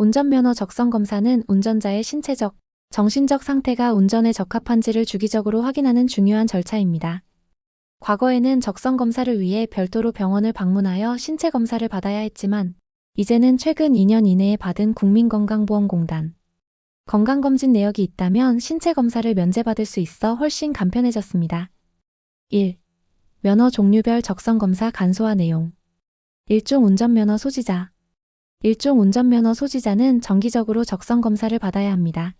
운전면허 적성 검사는 운전자의 신체적, 정신적 상태가 운전에 적합한지를 주기적으로 확인하는 중요한 절차입니다. 과거에는 적성 검사를 위해 별도로 병원을 방문하여 신체 검사를 받아야 했지만, 이제는 최근 2년 이내에 받은 국민건강보험공단 건강검진 내역이 있다면 신체 검사를 면제받을 수 있어 훨씬 간편해졌습니다. 1. 면허 종류별 적성 검사 간소화 내용 일종 운전면허 소지자 일종 운전면허 소지자는 정기적으로 적성 검사를 받아야 합니다.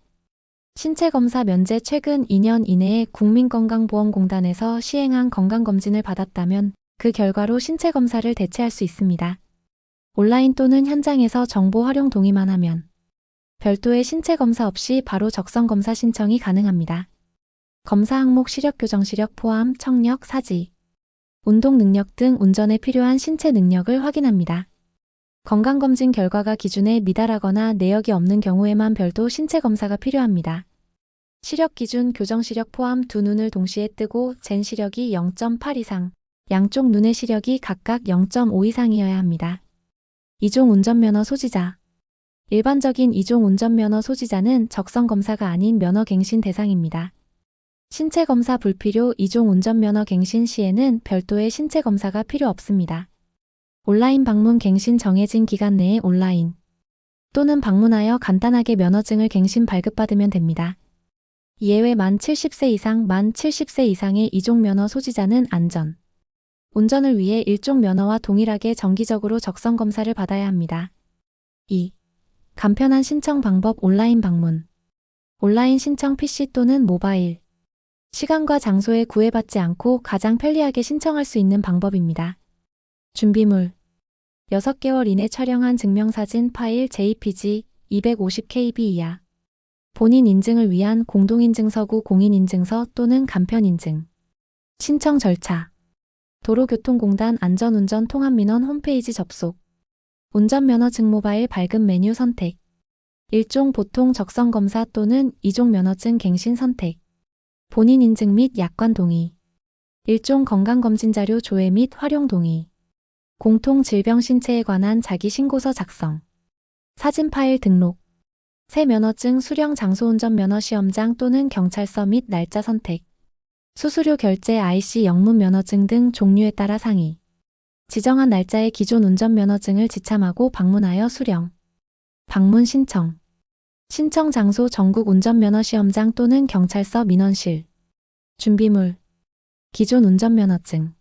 신체 검사 면제 최근 2년 이내에 국민건강보험공단에서 시행한 건강검진을 받았다면 그 결과로 신체 검사를 대체할 수 있습니다. 온라인 또는 현장에서 정보 활용 동의만 하면 별도의 신체 검사 없이 바로 적성 검사 신청이 가능합니다. 검사 항목 시력 교정 시력 포함 청력, 사지, 운동 능력 등 운전에 필요한 신체 능력을 확인합니다. 건강검진 결과가 기준에 미달하거나 내역이 없는 경우에만 별도 신체 검사가 필요합니다. 시력 기준 교정 시력 포함 두 눈을 동시에 뜨고 젠 시력이 0.8 이상, 양쪽 눈의 시력이 각각 0.5 이상이어야 합니다. 이종 운전면허 소지자 일반적인 이종 운전면허 소지자는 적성 검사가 아닌 면허 갱신 대상입니다. 신체 검사 불필요 이종 운전면허 갱신 시에는 별도의 신체 검사가 필요 없습니다. 온라인 방문 갱신 정해진 기간 내에 온라인 또는 방문하여 간단하게 면허증을 갱신 발급받으면 됩니다. 예외 만 70세 이상 만 70세 이상의 이종 면허 소지자는 안전 운전을 위해 일종 면허와 동일하게 정기적으로 적성 검사를 받아야 합니다. 2. 간편한 신청 방법 온라인 방문 온라인 신청 PC 또는 모바일 시간과 장소에 구애받지 않고 가장 편리하게 신청할 수 있는 방법입니다. 준비물. 6개월 이내 촬영한 증명사진 파일 JPG 250KB 이하. 본인 인증을 위한 공동인증서구 공인인증서 또는 간편인증. 신청 절차. 도로교통공단 안전운전 통합민원 홈페이지 접속. 운전면허 증 모바일 발급 메뉴 선택. 일종 보통 적성검사 또는 이종 면허증 갱신 선택. 본인 인증 및 약관 동의. 일종 건강검진 자료 조회 및 활용 동의 공통 질병 신체에 관한 자기 신고서 작성, 사진 파일 등록, 새 면허증 수령 장소 운전 면허 시험장 또는 경찰서 및 날짜 선택, 수수료 결제 IC 영문 면허증 등 종류에 따라 상의, 지정한 날짜에 기존 운전 면허증을 지참하고 방문하여 수령, 방문 신청, 신청 장소 전국 운전 면허 시험장 또는 경찰서 민원실, 준비물, 기존 운전 면허증,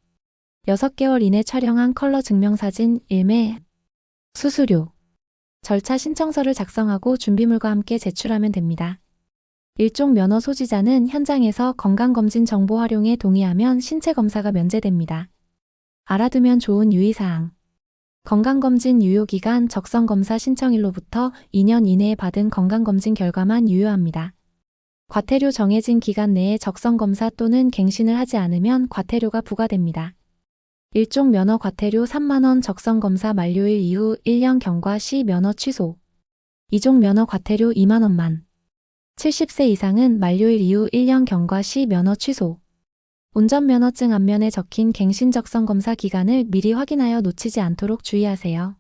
6개월 이내 촬영한 컬러 증명사진 1매 수수료 절차 신청서를 작성하고 준비물과 함께 제출하면 됩니다. 일종 면허 소지자는 현장에서 건강검진 정보 활용에 동의하면 신체 검사가 면제됩니다. 알아두면 좋은 유의사항 건강검진 유효기간 적성검사 신청일로부터 2년 이내에 받은 건강검진 결과만 유효합니다. 과태료 정해진 기간 내에 적성검사 또는 갱신을 하지 않으면 과태료가 부과됩니다. 일종 면허 과태료 3만원 적성검사 만료일 이후 1년 경과 시 면허 취소. 이종 면허 과태료 2만원만. 70세 이상은 만료일 이후 1년 경과 시 면허 취소. 운전면허증 앞면에 적힌 갱신 적성검사 기간을 미리 확인하여 놓치지 않도록 주의하세요.